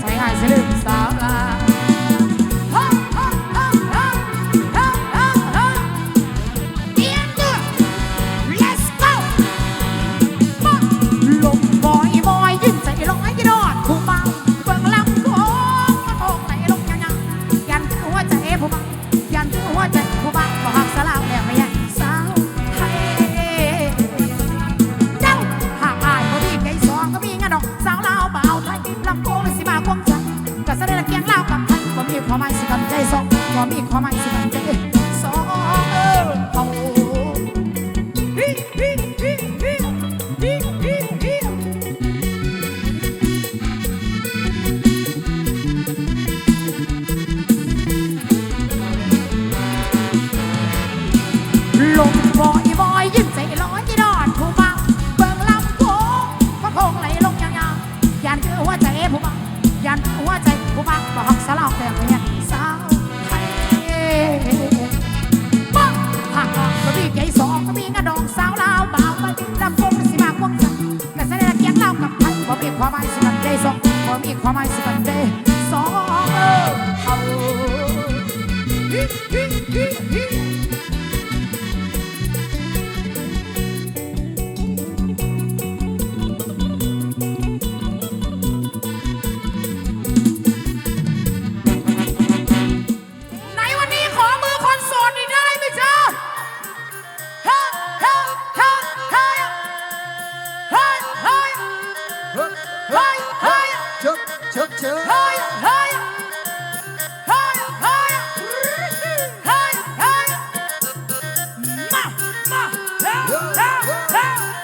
ใช้งานสลึงสามลา hee, hee, hee. Hey!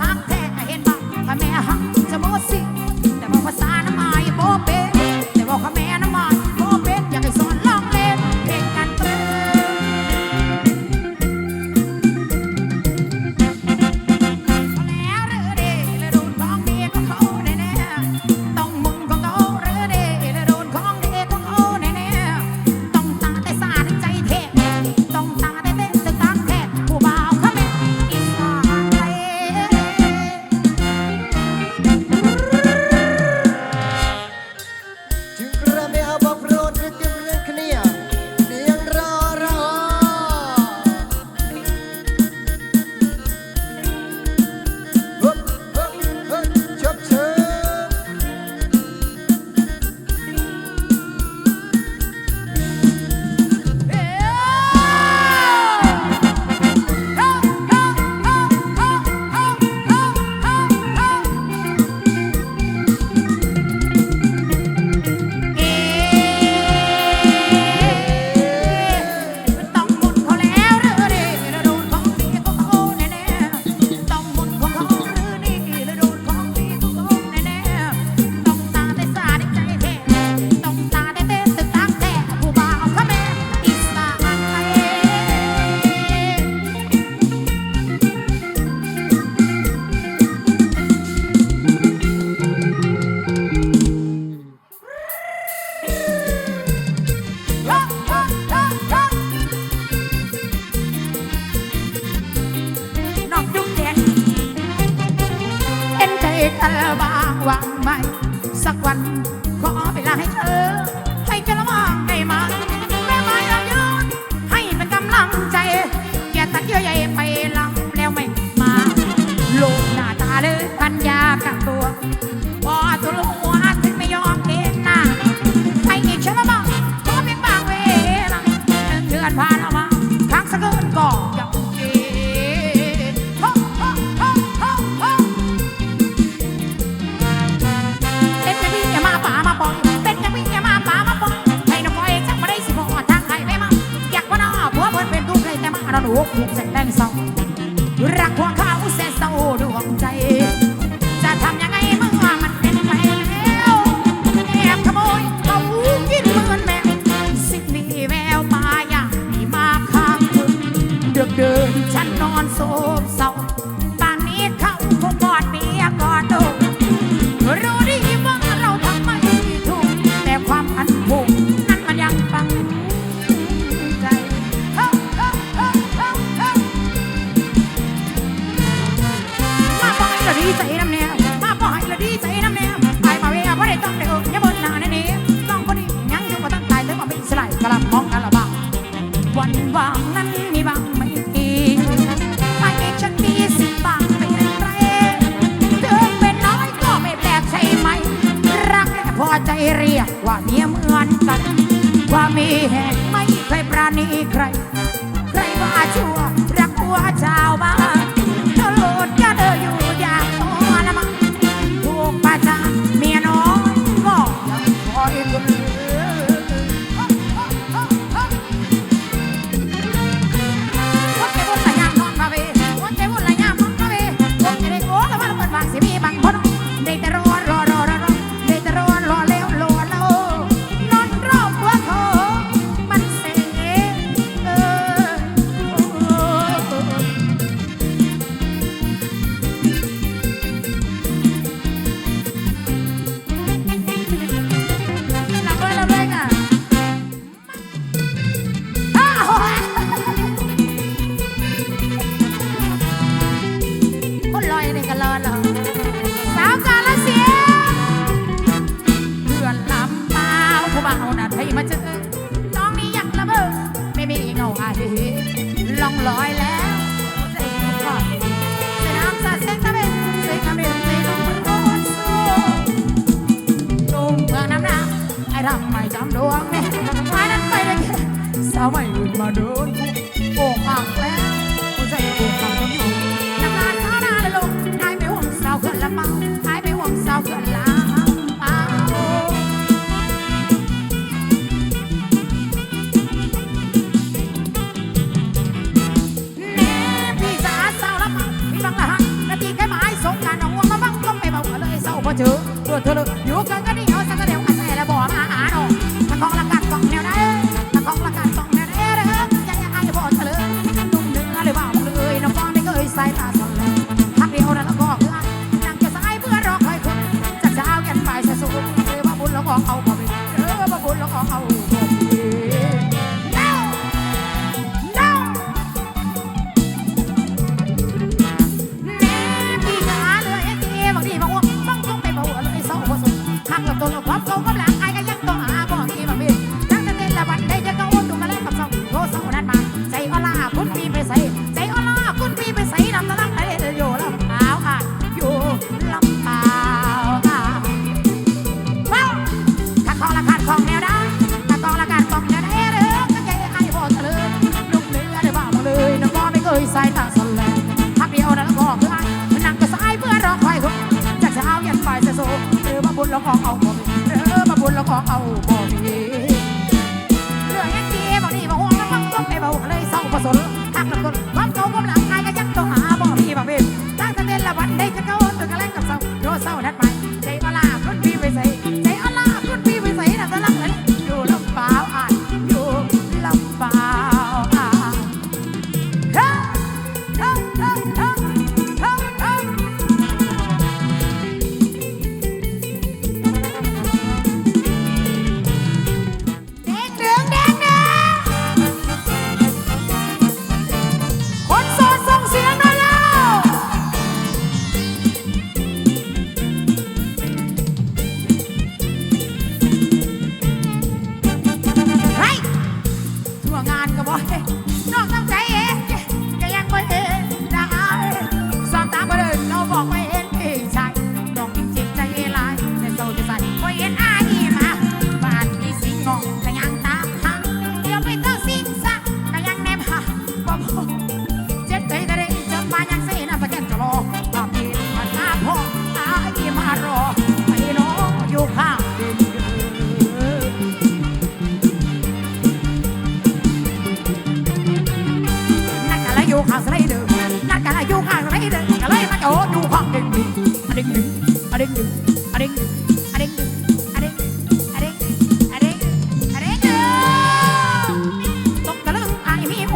หักแท้เห็นบ่ถ้าแม่หัก ว่าเมียเหมือนกัน ว่ามีแหงไม่เคยปราณีใคร ใครว่าชั่วรักหัวชาวบ้าน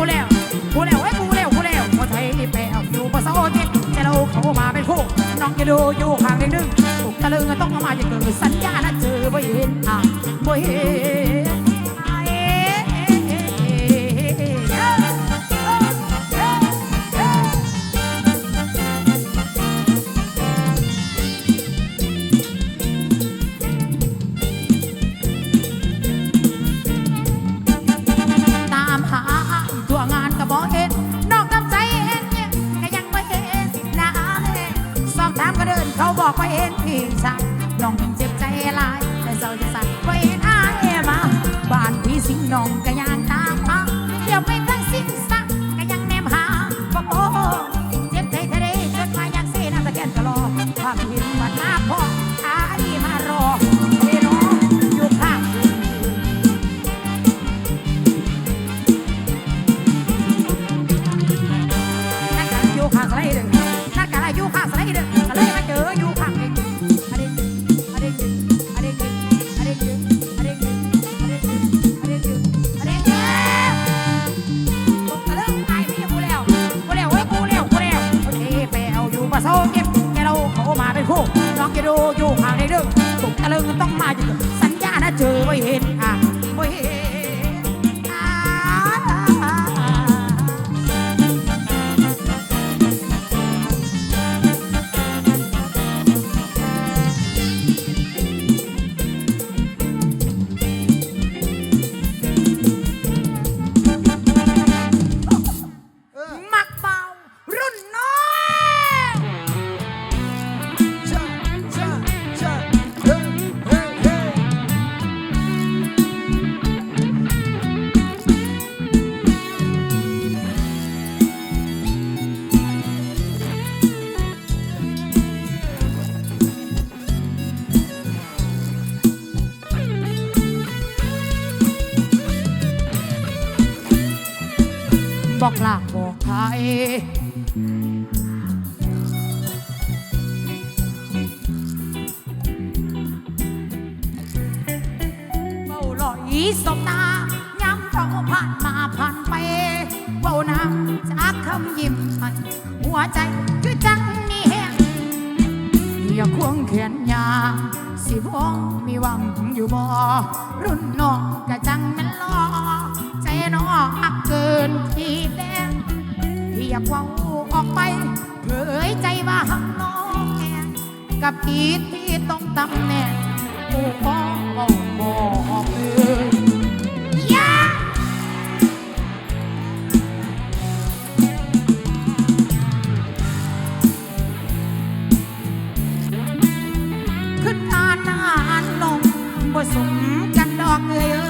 กูแล้วกูแล้วไอ้กูแล้วกูแล้วหัวใจนี่แปลวอยู่บ่เศร้าเจ็ดแต่เราเขามาเป็นคู่น้องจะดูอยู่ห่างเด็กนึงตกตะลึงต้องมามาจะเกิดสัญญาณเจอบ่เห็นอะบ่เห็น จะดูอยู่ห่างในเรื่องตกตะลึงต้องมาอยู่สัญญานะเจอไว้เห็น บอกลาบอกใครเบาหล่ออีสบตาย้ำเจ้าผ่านมาผ่านไปเบานำจากคำยิ้มมันหัวใจคือจังนี่เฮงงอย่าควงเขียนยาสิบวงมีหวังอยู่บ่รุ่นน้องกะจัง อกเกินขีดแดงเรียกว่างูออกไปเผยใจว่าหักน้องแงกับอีทที่ต้องตำแหน่งอูฟ้อบอกบอกเลยยาขึ้นงานนานลงบ่สมกันดอกเลย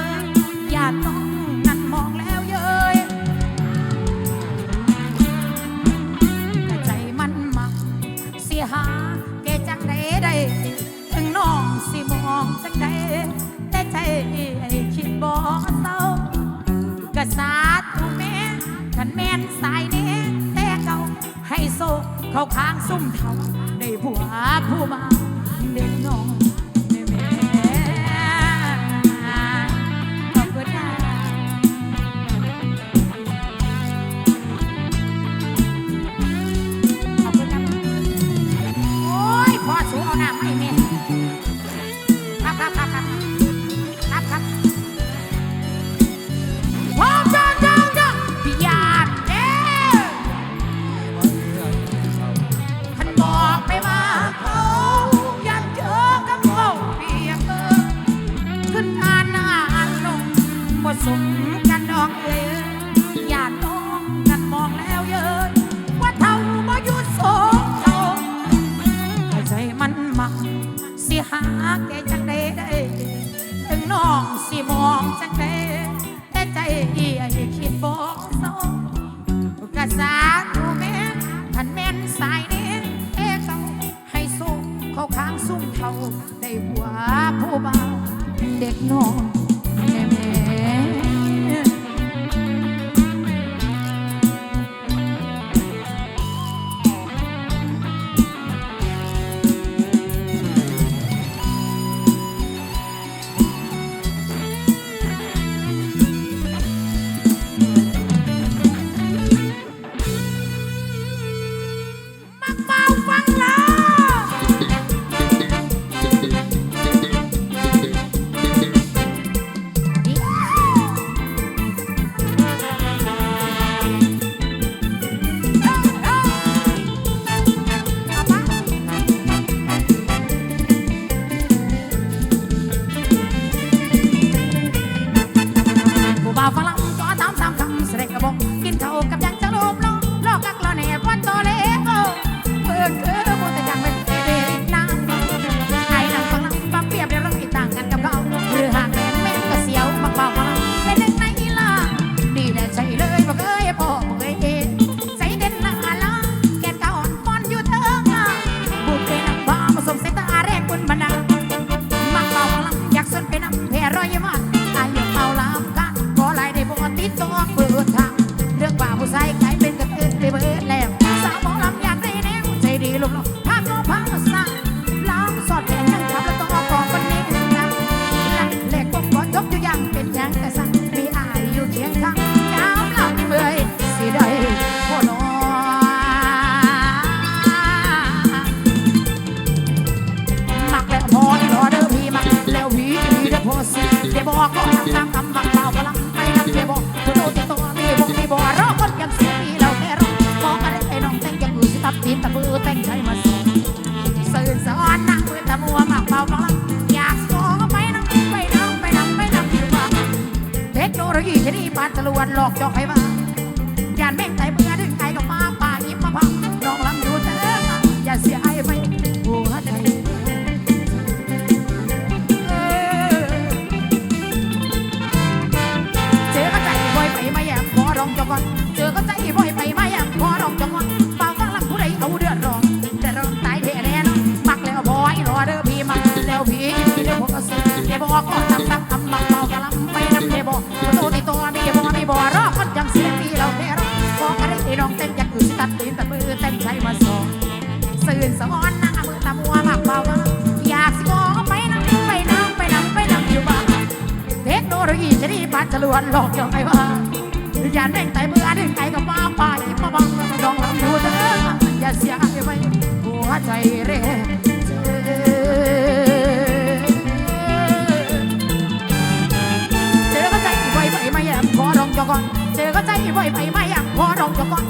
สายนี้เอเขาให้สุขเขาค้างซุ่มเขาได้หัวผู้เบาเด็กน้อง อกก็ลำตามคำบังเบาก็ลำไปลำเบบกโตติโตมีบุกมีบ่รอคนยังเสียมีเราแค่รอมอไรไอ้น้องแต่งยังอยู่ที่ทับทิศตะบือต่งใจมาสูงสื่อสอนนั่งเวทมัวหมักเบาบังอยากโตก็ไปน้ำไปน้ำไปน้ำไปน้ำอยู่าเทคโนโลยีชนิดบานตะลวนหลอกจอกให้บ้า ลอกเกี่ยวไงวะอย่าเน่งไตเมื่อเน่งไตก็มาป่าจิมาบังมาดองลำดูเด้ออย่าเสียใจไปหัวใจเร่เจอก็ใจไหวไปไม่ยังพอรองจก่อนเจอก็ใจไหวไปไม่ยังพอรองจก่อน